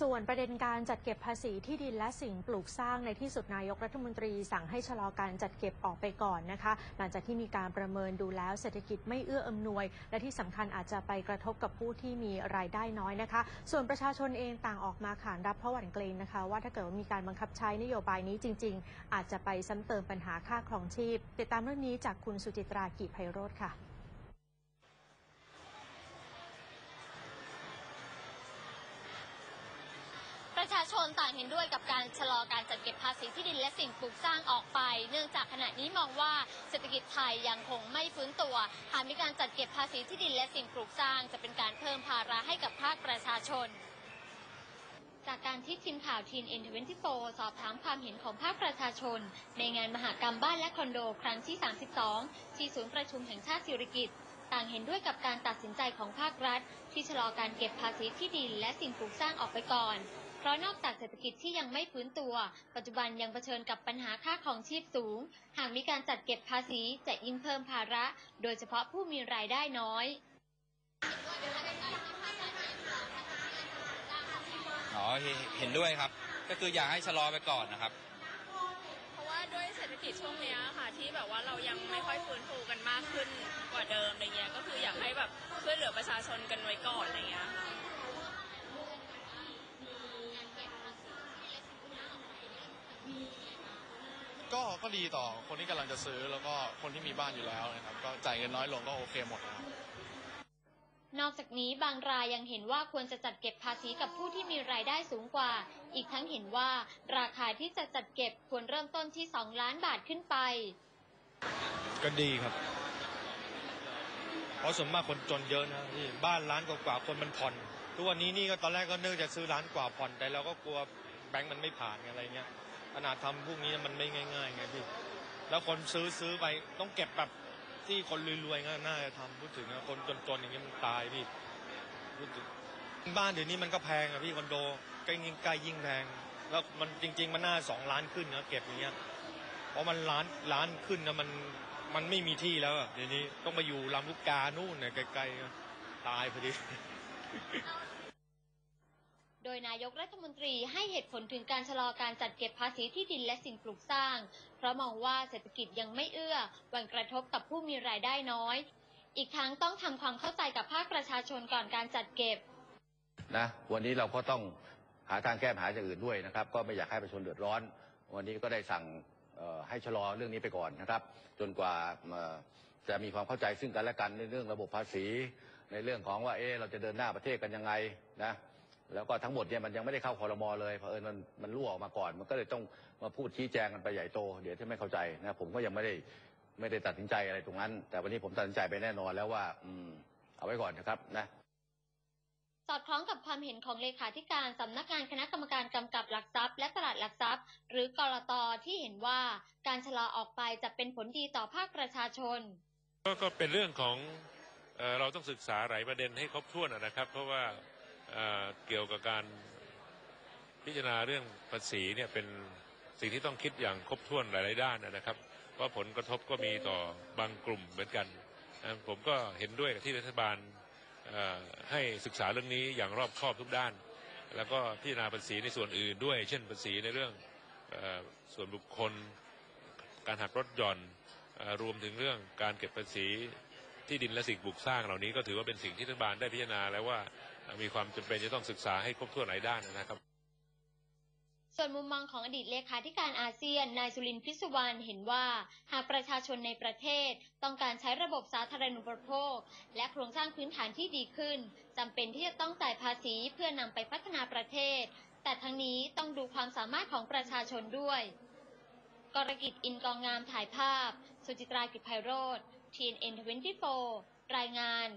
ส่วนประเด็นการจัดเก็บภาษีที่ดินและสิ่งปลูกสร้างในที่สุดนายกรัฐมนตรีสั่งให้ชะลอการจัดเก็บออกไปก่อนนะคะ หลังจากที่มีการประเมินดูแล้วเศรษฐกิจไม่เอื้ออำนวย และที่สำคัญอาจจะไปกระทบกับผู้ที่มีรายได้น้อยนะคะ ส่วนประชาชนเองต่างออกมาขานรับเพราะหวั่นเกรงนะคะ ว่าถ้าเกิดว่ามีการบังคับใช้นโยบายนี้จริง ๆ อาจจะไปซ้ำเติมปัญหาค่าครองชีพ ติดตามเรื่องนี้จากคุณสุจิตรากิจไพโรธค่ะ ประ ชนต่างเห็นด้วยกับการชะลอการจัดเก็บภาษีที่ดินและสิ่งปลูกสร้างออกไป เนื่องจากขณะนี้มองว่าเศรษฐกิจไทยยังคงไม่ฟื้นตัว หากมีการจัดเก็บภาษีที่ดินและสิ่งปลูกสร้าง จะเป็นการเพิ่มภาระให้กับภาคประชาชนจากการที่ทีมข่าวทีนเอ็นทเวนตี้โฟสอบถามความเห็นของภาคประชาชน ในงานมหากรรมบ้านและคอนโดครั้งที่ 32 ที่ศูนย์ประชุมแห่งชาติสิริกิติ์ต่างเห็นด้วยกับการตัดสินใจของภาครัฐ ที่ชะลอการเก็บภาษีที่ดินและสิ่งปลูกสร้างออกไปก่อน ราะนอกจากเศรษฐกิจที่ยังไม่ฟื้นตัว ปัจจุบันยังเผชิญกับปัญหาค่าของชีพสูง หากมีการจัดเก็บภาษีจะยิ่งเพิ่มภาระ โดยเฉพาะผู้มีรายได้น้อยอ๋อเห็นเห็นด้วยครับ ก็คืออยากให้ชะลอไปก่อนนะครับ เพราะว่าด้วยเศรษฐกิจช่วงเนี้ยค่ะที่แบบว่าเรายังไม่ค่อยฟื้นฟูกันมากขึ้นกว่าเดิมอะไรเงี้ยก็คืออยากให้แบบช่วยเหลือประชาชนกันไว้ก่อนอะไรเงี้ยค่ะ ก็ก็ดีต่อคนที่กำลังจะซื้อแล้วก็คนที่มีบ้านอยู่แล้วนะครับ ก็จ่ายเงินน้อยลงก็โอเคหมดนะครับ นอกจากนี้บางรายยังเห็นว่าควรจะจัดเก็บภาษีกับผู้ที่มีรายได้สูงกว่า อีกทั้งเห็นว่าราคาที่จะจัดเก็บควรเริ่มต้นที่ 2 ล้านบาทขึ้นไป ก็ดีครับ เพราะส่วนมากคนจนเยอะนะที่บ้านล้านกว่าๆคนมันผ่อน ทุกวันนี้นี่ก็ตอนแรกก็นึกจะซื้อล้านกว่าผ่อน แต่เราก็กลัวแบงก์มันไม่ผ่านไงอะไรเงี้ย ขนาดทำพวกนี้มันไม่ง่ายๆไงพี่ แล้วคนซื้อซื้อไปต้องเก็บแบบที่คนรวยๆก็น่าจะทำพูดถึงนะคนจนๆอย่างเงี้ยมันตายพี่พูดถึงบ้านเดี๋ยวนี้มันก็แพงอะพี่คอนโดใกล้ยิ่งใกล้ยิ่งแพง แล้วมันจริง ๆ มันน่าสองล้านขึ้นนะเก็บอย่างเงี้ยเพราะมันล้านล้านขึ้นนะมันมันไม่มีที่แล้วอะเดี๋ยวนี้ต้องมาอยู่ลำลูกกานู่นเนี่ยไกลๆตายพอดี โดยนายกรัฐมนตรีให้เหตุผลถึงการชะลอการจัดเก็บภาษีที่ดินและสิ่งปลูกสร้าง เพราะมองว่าเศรษฐกิจยังไม่เอื้อวันกระทบกับผู้มีรายได้น้อย อีกทั้งต้องทำความเข้าใจกับภาคประชาชนก่อนการจัดเก็บนะวันนี้เราก็ต้องหาทางแก้ปัญหาอย่างอื่นด้วยนะครับ ก็ไม่อยากให้ประชาชนเดือดร้อน วันนี้ก็ได้สั่งให้ชะลอเรื่องนี้ไปก่อนนะครับ จนกว่าจะมีความเข้าใจซึ่งกันและกันในเรื่องระบบภาษี ในเรื่องของว่าเอ๊ะเราจะเดินหน้าประเทศกันยังไงนะ แล้วก็ทั้งหมดเนี่ยมันยังไม่ได้เข้าคอรมอเลยเพราะเอิญมันมันรั่วออกมาก่อน มันก็เลยต้องมาพูดชี้แจงกันไปใหญ่โต เดี๋ยวที่ไม่เข้าใจนะผมก็ยังไม่ได้ไม่ได้ตัดสินใจอะไรตรงนั้น แต่วันนี้ผมตัดสินใจไปแน่นอนแล้วว่า อืม เอาไว้ก่อนนะครับนะสอดคล้องกับความเห็นของเลขาธิการสำนักงานคณะกรรมการกำกับหลักทรัพย์ และตลาดหลักทรัพย์ หรือกรตที่เห็นว่าการชะลอออกไปจะเป็นผลดีต่อภาคประชาชน ก็ก็เป็นเรื่องของเอ่อเราต้องศึกษาหลายประเด็นให้ครบถ้วนนะครับ เพราะว่า เเกี่ยวกับการพิจารณาเรื่องภาษีเนี่ยเป็นสิ่งที่ต้องคิดอย่างครบถ้วนหลาย ๆ ด้านนะครับเพราผลกระทบก็มีต่อบางกลุ่มเหมือนกันผมก็เห็นด้วยกับที่รัฐบาลให้ศึกษาเรื่องนี้อย่างรอบคอบทุกด้าน แล้วก็พิจารณาภาษีในส่วนอื่นด้วย เช่นภาษีในเรื่องอส่วนบุคคล การหักลดหย่อนอรวมถึงเรื่องการเก็บภาษีที่ดินและสิ่งปลูกสร้างเหล่านี้ก็ถือว่าเป็นสิ่งที่รัฐบาลได้พิจารณาแล้วว่า มีความจำเป็นจะต้องศึกษาให้ครบถ้วนหลายด้านนะครับ ส่วนมุมมองของอดีตเลขาธิการอาเซียน นายสุรินทร์พิศวรรณเห็นว่า หากประชาชนในประเทศ ต้องการใช้ระบบสาธารณูปโภค และโครงสร้างพื้นฐานที่ดีขึ้นจำเป็นที่จะต้องจ่ายภาษีเพื่อนำไปพัฒนาประเทศ แต่ทั้งนี้ต้องดูความสามารถของประชาชนด้วยกรกิจอินกองงามถ่ายภาพ สุจิตรากิจไพโรธ TNN 24 รายงาน